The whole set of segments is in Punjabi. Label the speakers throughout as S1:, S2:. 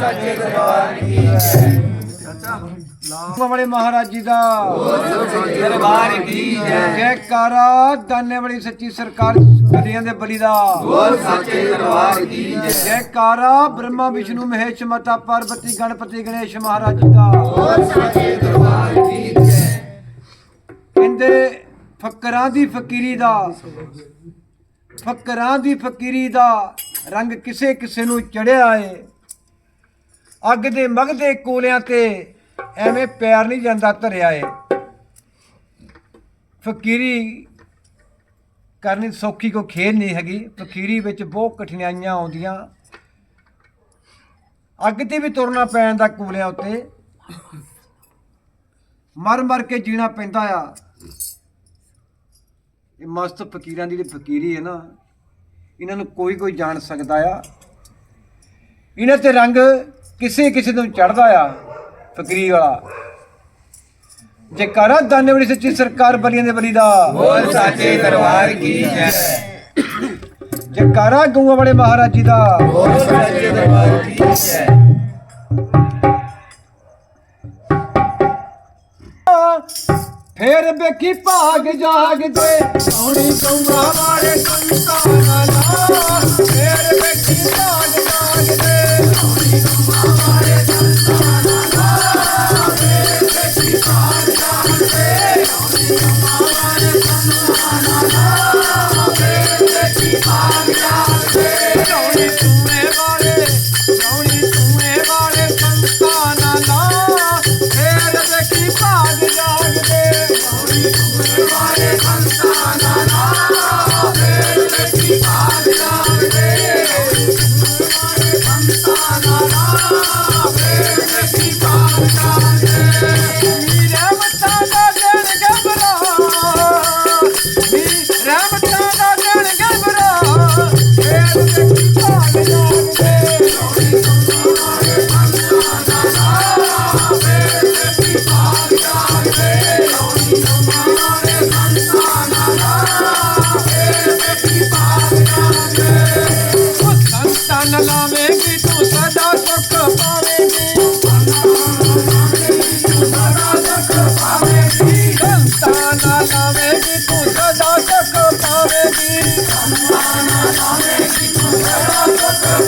S1: ਸੱਚੇ ਦਰਬਾਰ ਕੀ ਜੈ
S2: ਵਾਲੇ ਮਹਾਰਾਜ ਜੀ ਦਾ।
S1: ਦਰਬਾਰ ਕੀ ਜੈ
S2: ਜੈਕਾਰਾ ਦਾਨੇ ਵਾਲੀ ਸੱਚੀ ਸਰਕਾਰ ਬਲੀਆਂ ਦੇ ਬਲੀ ਦਾ।
S1: ਬੋਲ ਸੱਚੇ ਦਰਬਾਰ ਕੀ ਜੈ
S2: ਜੈਕਾਰਾ ਬ੍ਰਹਮਾ ਵਿਸ਼ਨੂੰ ਮਹੇਸ਼ ਮਤਾ ਪਾਰਵਤੀ ਗਣਪਤੀ ਗਣੇਸ਼ ਮਹਾਰਾਜ ਜੀ ਦਾ।
S1: ਬੋਲ ਸੱਚੇ ਦਰਬਾਰ ਕੀ ਜੈ
S2: ਕਹਿੰਦੇ ਫਕਰਾਂ ਦੀ ਫਕੀਰੀ ਦਾ। ਫਕਰਾਂ ਦੀ ਫਕੀਰੀ ਦਾ ਰੰਗ ਕਿਸੇ ਕਿਸੇ ਨੂੰ ਚੜਿਆ ਏ। ਅੱਗ ਦੇ ਮਗਦੇ ਕੋਲਿਆਂ ਤੇ ਐਵੇਂ ਪੈਰ ਨਹੀਂ ਜਾਂਦਾ ਧਰਿਆ ਏ। ਫਕੀਰੀ ਕਰਨੀ ਸੌਖੀ ਕੋ ਖੇਲ ਨਹੀਂ ਹੈਗੀ। ਫਕੀਰੀ ਵਿੱਚ ਬਹੁਤ ਕਠਿਨਾਈਆਂ ਆਉਂਦੀਆਂ। ਅੱਗ ਤੇ ਵੀ ਤੁਰਨਾ ਪੈਣ ਦਾ ਕੋਲਿਆਂ ਉੱਤੇ। ਮਰ ਮਰ ਕੇ ਜੀਣਾ ਪੈਂਦਾ ਆ। ਇਹ ਮਸਤ ਫਕੀਰਾਂ ਦੀ ਜਿਹੜੀ ਫਕੀਰੀ ਹੈ ਨਾ, ਇਹਨਾਂ ਨੂੰ ਕੋਈ ਕੋਈ ਜਾਣ ਸਕਦਾ ਆ। ਇਹਨਾਂ ਤੇ ਰੰਗ ਕਿਸੇ ਕਿਸੇ ਨੂੰ ਚੜਦਾ ਆ ਫਕੀਰੀ ਵਾਲਾ। ਜੇਕਰ ਦਾਨੇ ਵਾਲੀ ਸੱਚੀ ਸਰਕਾਰ ਬਲੀਆਂ ਦੇ ਬਲੀ ਦਾ।
S1: ਬੋਲ ਸੱਚੇ ਦਰਬਾਰ ਕੀ ਜੈ।
S2: ਜੇਕਰ ਗਊਆਂ ਵਾਲੇ ਮਹਾਰਾਜ ਜੀ ਦਾ।
S1: ਬੋਲ ਸੱਚੇ ਦਰਬਾਰ ਕੀ ਜੈ।
S2: ਫੇਰ ਵੇਖੀ ਭਾਗ ਜਾਗਦੇ। ਆਉਣੀ ਗਊਆਂ ਵਾਲੇ ਸੰਤਾਨਾਂ ਦਾ ਫੇਰ ਵੇਖੀ ਭਾਗ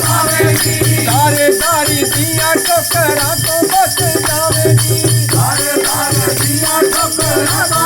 S2: पावेगी सारे दिया टोकरा तो बच जावेगी। सारे सारी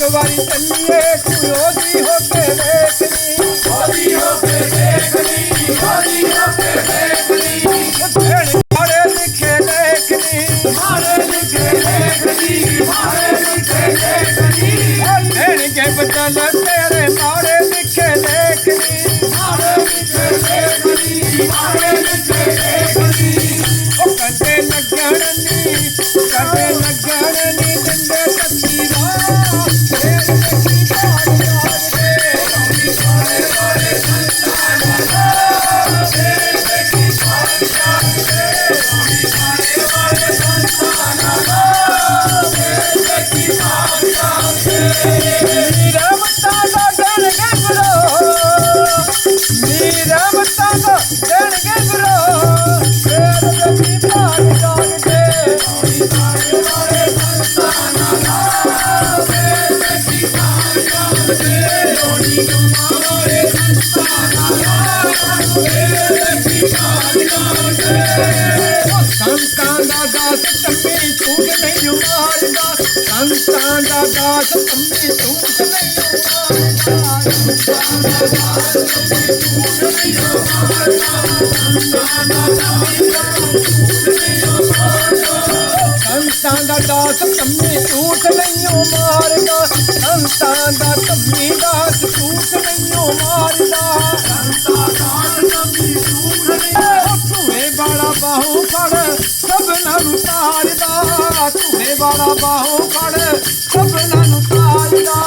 S2: ਇੱਕ ਵਾਰੀ ਚੱਲੀਏ ਤੂੰ ਭਾਗ ਜਾਗਦੇ ਉਹ ਸੰਤਾਂ ਦਾ ਦਾਸ ਟੱਪੀ ਝੂਠ ਨਹੀਂ ਮਾਰਦਾ ਸੰਤਾਂ ਦਾ ਦਾਸ ਕੰਮੀ ਝੂਠ ਨਹੀਂ ਮਾਰਦਾ ਸੰਤਾਂ ਦਾ ਦਾਸ ਕੰਮੀ ਝੂਠ ਨਹੀਂ ਮਾਰਦਾ ਸੰਤਾਂ ਦਾ ਕੰਮੀ ਦਾਸ ਝੂਠ ਧੂਏ ਵਾਲਾ ਬਾਹੋਂ ਸਭਨਾਂ ਨੂੰ ਤਾਰਦਾ